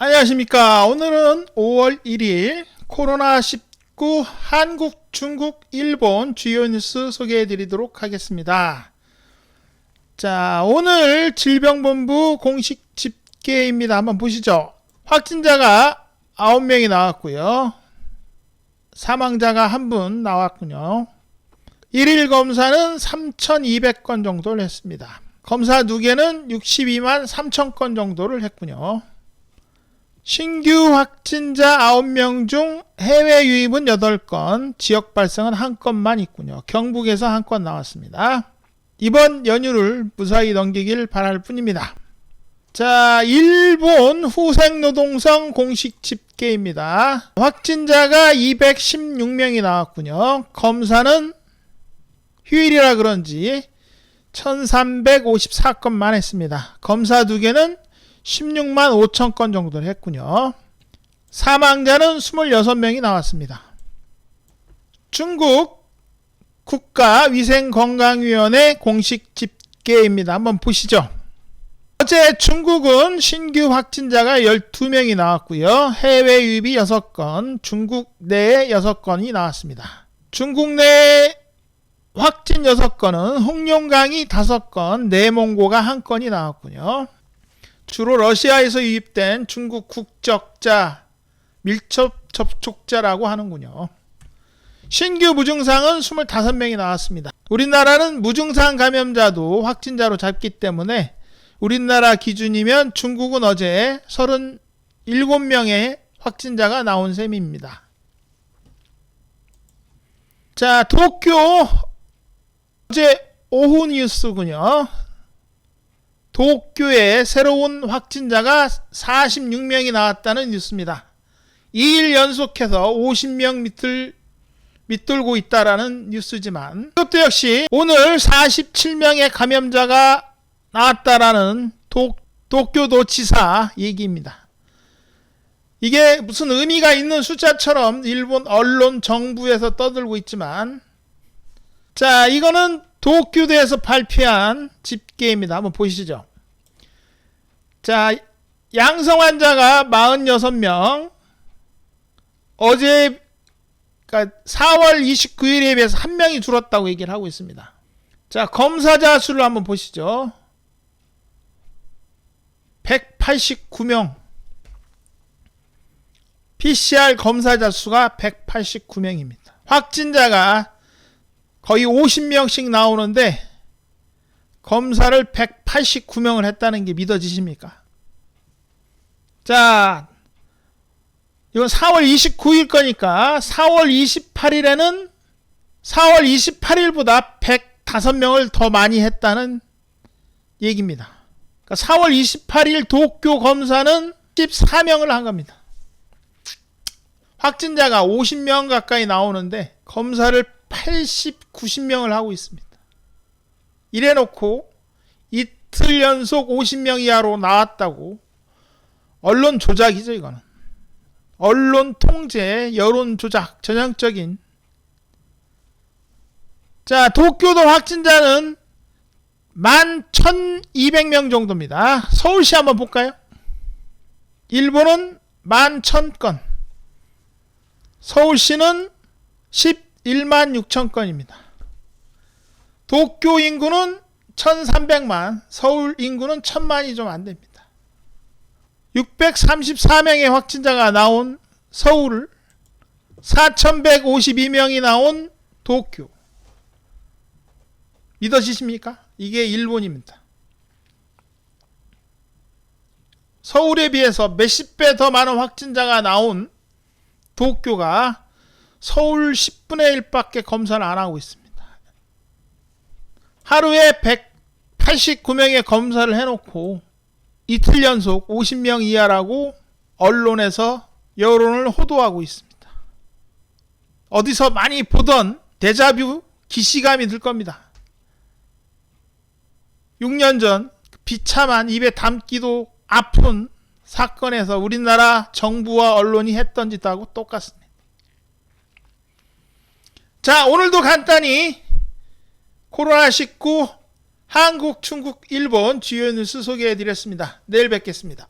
안녕하십니까. 오늘은 5월 1일 코로나19 한국, 중국, 일본 주요 뉴스 소개해 드리도록 하겠습니다. 자, 오늘 질병본부 공식 집계입니다. 한번 보시죠. 확진자가 9명이 나왔고요. 사망자가 한 분 나왔군요. 1일 검사는 3,200건 정도를 했습니다. 검사 누계는 62만 3천 건 정도를 했군요. 신규 확진자 9명 중 해외 유입은 8건, 지역 발생은 한 건만 있군요. 경북에서 한 건 나왔습니다. 이번 연휴를 무사히 넘기길 바랄 뿐입니다. 자, 일본 후생노동성 공식 집계입니다. 확진자가 216명이 나왔군요. 검사는 휴일이라 그런지 1354건만 했습니다. 검사 두 개는 16만 5천 건 정도를 했군요. 사망자는 26명이 나왔습니다. 중국 국가위생건강위원회 공식 집계입니다. 한번 보시죠. 어제 중국은 신규 확진자가 12명이 나왔고요. 해외 유입이 6건, 중국 내에 6건이 나왔습니다. 중국 내 확진 6건은 홍룡강이 5건, 내몽고가 1건이 나왔군요. 주로 러시아에서 유입된 중국 국적자, 밀접 접촉자라고 하는군요. 신규 무증상은 25명이 나왔습니다. 우리나라는 무증상 감염자도 확진자로 잡기 때문에 우리나라 기준이면 중국은 어제 37명의 확진자가 나온 셈입니다. 자, 도쿄 어제 오후 뉴스군요. 도쿄에 새로운 확진자가 46명이 나왔다는 뉴스입니다. 2일 연속해서 50명 밑을 밑돌고 있다라는 뉴스지만 이것도 역시 오늘 47명의 감염자가 나왔다라는 도, 도쿄도지사 얘기입니다. 이게 무슨 의미가 있는 숫자처럼 일본 언론 정부에서 떠들고 있지만 자 이거는 도쿄대에서 발표한 집계입니다. 한번 보시죠. 자 양성 환자가 46명 어제 그러니까 4월 29일에 비해서 한 명이 줄었다고 얘기를 하고 있습니다. 자, 검사자 수를 한번 보시죠. 189명. PCR 검사자 수가 189명입니다. 확진자가 거의 50명씩 나오는데 검사를 189명을 했다는 게 믿어지십니까? 자, 이건 4월 29일 거니까 4월 28일에는 4월 28일보다 105명을 더 많이 했다는 얘기입니다. 그러니까 4월 28일 도쿄 검사는 14명을 한 겁니다. 확진자가 50명 가까이 나오는데 검사를 80, 90명을 하고 있습니다. 이래 놓고 이틀 연속 50명 이하로 나왔다고 언론 조작이죠, 이거는. 언론 통제, 여론 조작, 전형적인. 자, 도쿄도 확진자는 11,200명 정도입니다. 서울시 한번 볼까요? 일본은 11,000건. 서울시는 11만 6천 건입니다. 도쿄 인구는 1,300만, 서울 인구는 1,000만이 좀 안 됩니다. 634명의 확진자가 나온 서울, 4,152명이 나온 도쿄. 믿어지십니까? 이게 일본입니다. 서울에 비해서 몇십 배 더 많은 확진자가 나온 도쿄가 서울 10분의 1밖에 검사를 안 하고 있습니다. 하루에 189명의 검사를 해놓고 이틀 연속 50명 이하라고 언론에서 여론을 호도하고 있습니다. 어디서 많이 보던 데자뷰 기시감이 들 겁니다. 6년 전 비참한 입에 담기도 아픈 사건에서 우리나라 정부와 언론이 했던 짓하고 똑같습니다. 자, 오늘도 간단히 코로나19 한국, 중국, 일본 주요 뉴스 소개해 드렸습니다. 내일 뵙겠습니다.